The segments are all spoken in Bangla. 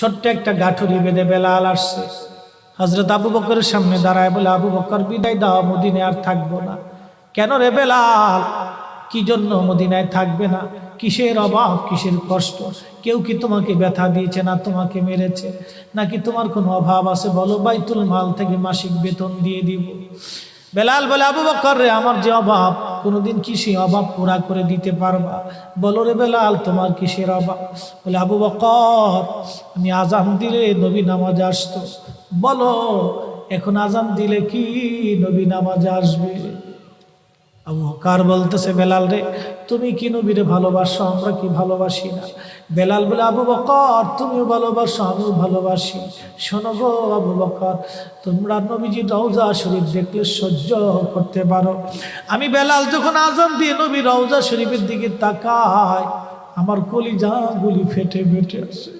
ছোট্ট একটা গাঠুরি বেঁধে বেলাল আসছে। হজরত আবু বকরের সামনে দাঁড়ায় বলে, আবু বকর, বিদায় দাও মদিনে আর থাকব না। কেন রে বেলাল? কি জন্য মদিনায় থাকবে না? কিসের অভাব, কিসের কষ্ট? কেউ কি তোমাকে ব্যথা দিয়েছে না তোমাকে মেরেছে? নাকি তোমার কোনো অভাব আছে? বলো, বাইতুল মাল থেকে মাসিক বেতন দিয়ে দিব। বেলাল বলে, আবু বকর রে, আমার যে অভাব কোনোদিন কি সে অভাব পুরা করে দিতে পারবা? বলো রে বেলাল, তোমার কিসের অভাব? বলে, আবু বকর, আমি আজান দিলে নবী নামাজ আসতো। বলো, এখন আজান দিলে কি নবী নামাজ আসবে? আবু কার বলতেছে, বেলাল রে, তুমি কি নবীরে ভালোবাসো? আমরা কি ভালোবাসি না? বেলাল বলে, আবু বকর, তুমিও ভালোবাসো, আমিও ভালোবাসি। শোনো গো আবু বকর, তোমরা নবীজি রওজা শরীফ দেখলে সহ্য করতে পারো। আমি বেলাল যখন আজান দিয়ে নবী রওজা শরীফের দিকে তাকাই, আমার কলিজা গুলি ফেটে ফেটে আসে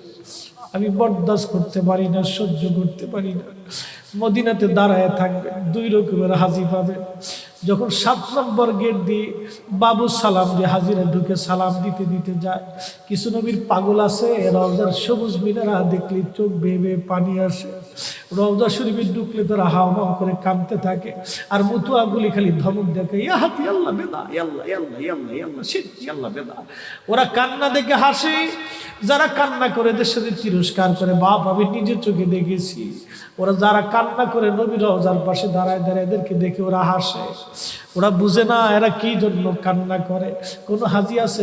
আমি বরদাস্ত করতে পারি না, সহ্য করতে পারি না। মদিনাতে দাঁড়ায় থাকবে, দুই রকমের হাজি পাবে। যখন সাত নম্বর গেট দিয়ে বাবু সালাম দিয়ে হাজিরা ঢুকে সালাম দিতে দিতে যায়। কিছু নবীর পাগল আছে রওজার সবুজ মিনারা দেখলে চোখ বেয়ে পানি আসে। রওজা শরীফে ঢুকলে তারা হাওয়া করে কাঁদতে থাকে। আর মতুয়াগুলি খালি ধমক দেখে ইয়া হাতি, আল্লাহ বেদা ইয়াল্লাহ ইয়াল্লাহ ইয়াল্লাহ ইয়াল্লাহ শীত ইয়াল্লাহ বেদা। ওরা কান্না দেখে হাসে। যারা কান্না করে দেশের তিরস্কার করে, বাপ, আমি নিজের চোখে দেখেছি। ওরা যারা কান্না করে নবী রওজার পাশে দাঁড়ায় দাঁড়ায় এদেরকে দেখে ওরা হাসে। ওরা বুঝে না এরা কি জন্য কান্না করে। কোনো হাজি আছে?